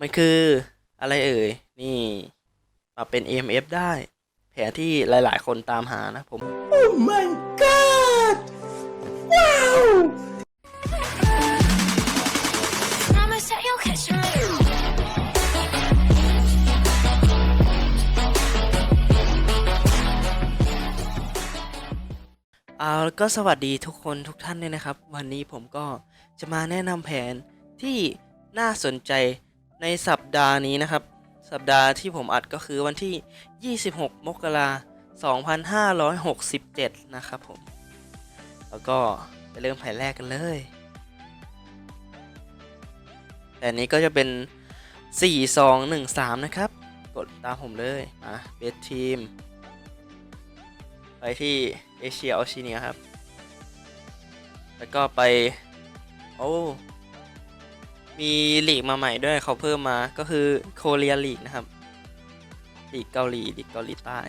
มันคืออะไรเอ่ย นี่มาเป็น EMF ได้ แผนที่หลายๆ คนตามหานะผม Promise that you'll catch me. เอาแล้วก็สวัสดีทุกคนทุกท่านเลยนะครับ วันนี้ผมก็จะมาแนะนำแผนที่น่าสนใจ ในสัปดาห์นี้นะครับ สัปดาห์ที่ผมอัดก็คือวันที่ 26 มกราคม2567 นะครับผม แล้วก็ไปเริ่มแผนแรกกันเลยแผนนี้ก็จะเป็น 4 2 1 3 นะครับ กดตามผมเลย มาเบสทีม ไปที่เอเชียออชิเนียครับ แล้วก็ไป โอ้ มีลีกมาใหม่ด้วยเขาเพิ่มมาก็คือโคเรียลีกนะครับลีกเกาหลีลีกเกาหลีใต้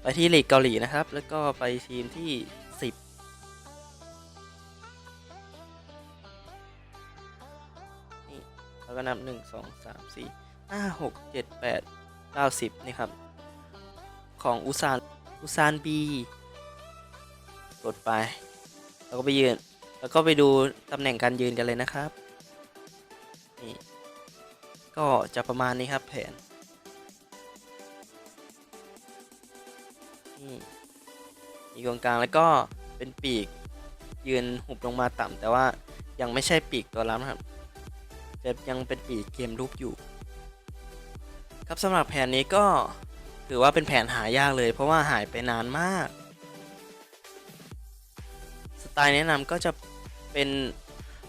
ไปที่ลีกเกาหลีนะครับ แล้วก็ไปทีมที่ 10 นี่แล้วก็นับ 1 2 3 4 5 6 7 8 9 10 นี่ครับ ของอุซานอุซานบีกดไป แล้วก็ไปยืน แล้วก็ไปดูตำแหน่งการยืนกันเลยนะครับ ก็จะประมาณนี้ครับแผนนี่มีกองกลางแล้วก็เป็นปีกยืนหุบลงมาต่ำแต่ว่ายังไม่ใช่ปีกตัวรับนะครับจะยังเป็นปีกเกมรูปอยู่ ครับสำหรับแผนนี้ก็ถือว่าเป็นแผนหายากเลย เพราะว่าหายไปนานมาก สไตล์แนะนำก็จะเป็น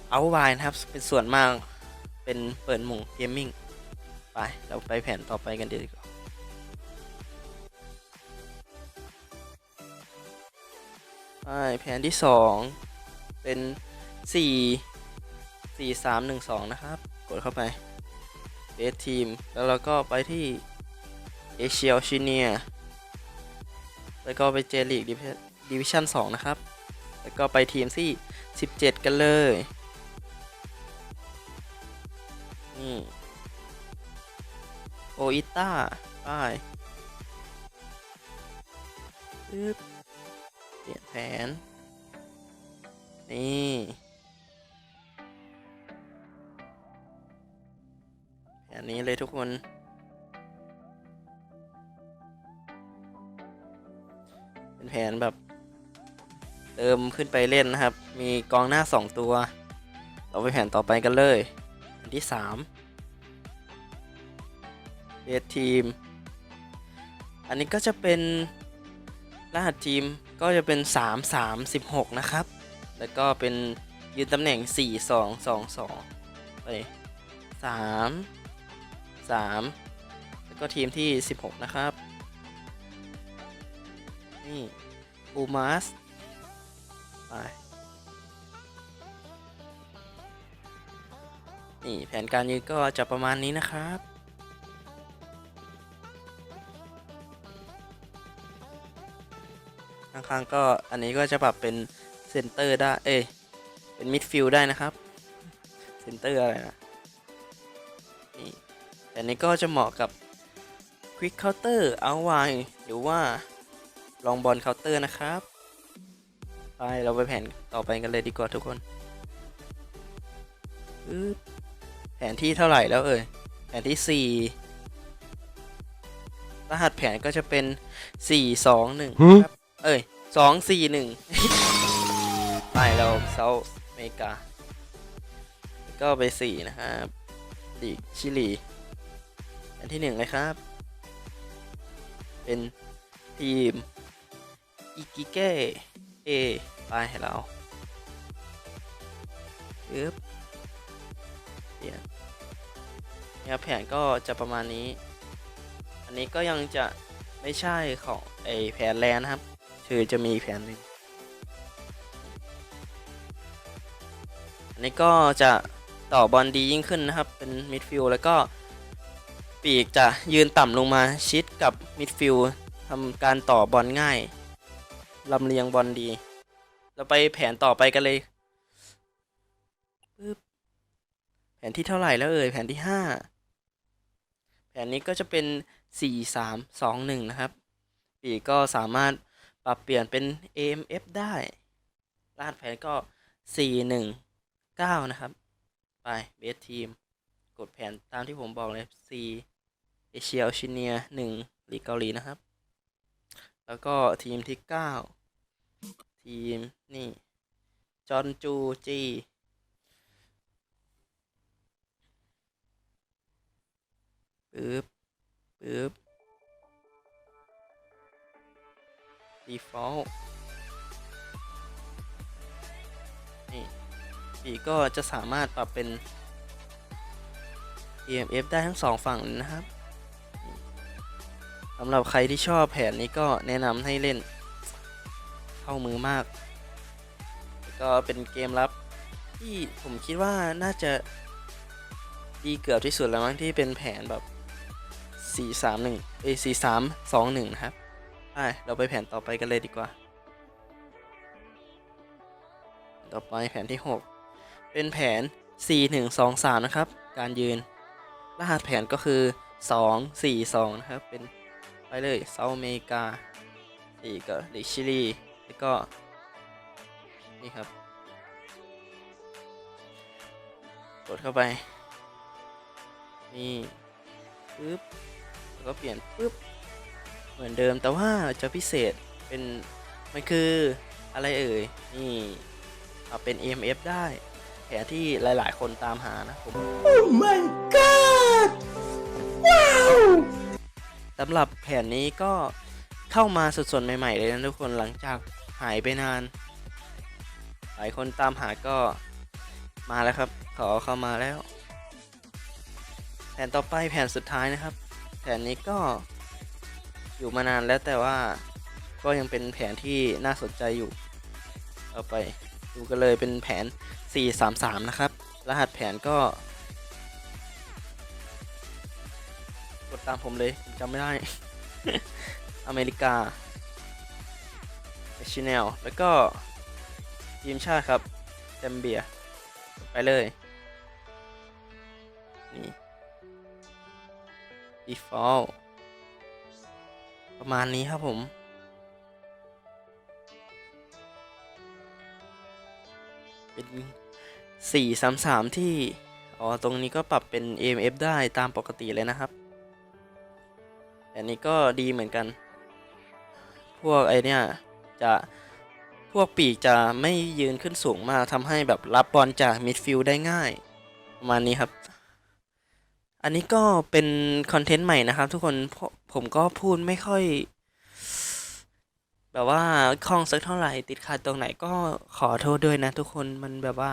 เอาไวนะครับเป็นส่วนมาก เป็นเปิดหมู่เกมมิ่งไป เราไปแผนต่อไปกันดีกว่าไปแผนที่ 2 เป็น 4 4 3 1 2 นะครับ กดเข้าไปเบสทีม แล้วเราก็ไปที่เอเชียชิเนีย แล้วก็ไปเจลีกดิวิชั่น2นะครับ แล้วก็ไปทีมที่ 17 กันเลย นี่ โออิต้าไปปึ๊บเปลี่ยนแผน นี่ แผนนี้เลยทุกคน เป็นแผนแบบ เติมขึ้นไปเล่นนะครับ มีกองหน้า2ตัว เราไปแผนต่อไปกันเลย ที่3เบสทีม อันนี้ก็จะเป็นรหัสทีมก็จะเป็น 3 3 16 นะครับ แล้วก็เป็นยืนตำแหน่ง 4 2 2 2 ไป 3 3 แล้วก็ทีมที่ 16 นะครับ นี่อูมาสไป นี่แผนการยืนก็จะประมาณนี้นะครับข้างๆก็อันนี้ก็จะปรับเป็นเซนเตอร์ได้ เอ้ย เป็นมิดฟิลด์ได้นะครับเซนเตอร์อะไรนะนี่แต่นี้ก็จะเหมาะกับ Quick Counter เอาไวหรือว่าลองบอลเคาน์เตอร์นะครับ ไปเราไปแผนต่อไปกันเลยดีกว่าทุกคน แผนที่เท่าไหร่แล้วเอ่ย แผนที่ 4 รหัสแผนก็จะเป็น 4 2 1 ครับ เอ้ย 2 4 1 ไปเราเซาท์อเมริกาแล้วก็ไป 4 นะครับลีกชิลี อันที่ 1 เลยครับ เป็นทีม อิกิเกะเอ ไปให้เราปึ๊บ แนวแผนก็จะประมาณนี้ อันนี้ก็ยังจะไม่ใช่ของไอแผนแลนนะครับคือจะมีแผนหนึ่งอันนี้ก็จะต่อบอลดียิ่งขึ้นนะครับ เป็นมิดฟิลด์แล้วก็ปีกจะยืนต่ำลงมาชิดกับมิดฟิลด์ทำการต่อบอลง่ายลำเลียงบอลดี เราไปแผนต่อไปกันเลยแผนที่เท่าไหร่แล้วเอ่ยแผนที่ห้า แผนนี้ก็จะเป็นสี่สามสองหนึ่งนะครับ ปีกก็สามารถปรับเปลี่ยนเป็น AMF ได้รหัสแผนก็สี่หนึ่งเก้านะครับ ไปเบสทีม กดแผนตามที่ผมบอกเลย C เอเชียออชิเนียหนึ่งลีกเกาหลีนะครับ แล้วก็ทีมที่เก้าทีมนี่ จอนจูจี ปึ๊บปึ๊บ default นี่ปีก็จะสามารถปรับเป็น EMF ได้ทั้งสองฝั่งเลยนะครับสำหรับใครที่ชอบแผนนี้ก็แนะนำให้เล่น เข้ามือมาก ก็เป็นเกมรับที่ผมคิดว่าน่าจะดีเกือบที่สุดแล้วมั้งที่เป็นแผนแบบ 4 3 1เอ้ย4 3 2 1นะครับไปเราไปแผนต่อไปกันเลยดีกว่า ต่อไปแผนที่ 6 เป็นแผน 4 1 2 3 นะครับ การยืน รหัสแผนก็คือ 2 4 2 นะครับ เป็นไปเลยเซาท์อเมริกาสี่ก็เด็กชิลีแล้วก็ นี่ครับ กดเข้าไป นี่ปึ๊บ แล้วก็เปลี่ยนปึ๊บเหมือนเดิมแต่ว่าจะพิเศษเป็นมันคืออะไรเอ่ยนี่เอาเป็น EMF ได้แผนที่หลายๆ คนตามหานะผมสำหรับแผนนี้ก็เข้ามาสดๆ ใหม่ๆ เลยนะทุกคนหลังจากหายไปนาน หลายคนตามหาก็มาแล้วครับ ขอเข้ามาแล้ว แผนต่อไปแผนสุดท้ายนะครับ แผนนี้ก็อยู่มานานแล้วแต่ว่าก็ยังเป็นแผนที่น่าสนใจอยู่ เอาไปดูกันเลยเป็นแผน 433 นะครับ รหัสแผนก็ กดตามผมเลยผมจำไม่ได้ อเมริกาชแนลแล้วก็ทีมชาติครับแซมเบีย ไปเลย นี่ default ประมาณนี้ครับผมเป็น 433 ที่ อ๋อ ตรงนี้ก็ปรับเป็น AMF ได้ตามปกติเลยนะครับ อันนี้ก็ดีเหมือนกัน พวกไอเนี่ย จะพวกปีกจะไม่ยืนขึ้นสูงมากทำให้แบบรับบอลจากมิดฟิลด์ได้ง่าย ประมาณนี้ครับ อันนี้ก็เป็นคอนเทนต์ใหม่นะครับ ทุกคนผมก็พูดไม่ค่อย แบบว่าคล่องสักเท่าไหร่ติดขัดตรงไหนก็ขอโทษด้วยนะ ทุกคนมันแบบว่า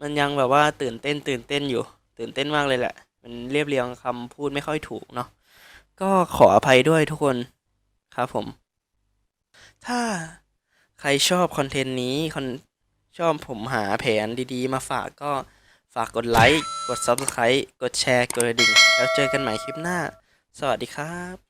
มันยังแบบว่าตื่นเต้น ตื่นเต้นอยู่ ตื่นเต้นมากเลยแหละ มันเรียบเรียงคำพูดไม่ค่อยถูกเนาะก็ขออภัยด้วยทุกคนครับผม ถ้าใครชอบคอนเทนต์นี้คอนชอบผมหาแผนดีๆ มาฝากก็ ฝากกดไลค์ กด Subscribe กดแชร์ กดกระดิ่ง แล้วเจอกันใหม่คลิปหน้า สวัสดีครับ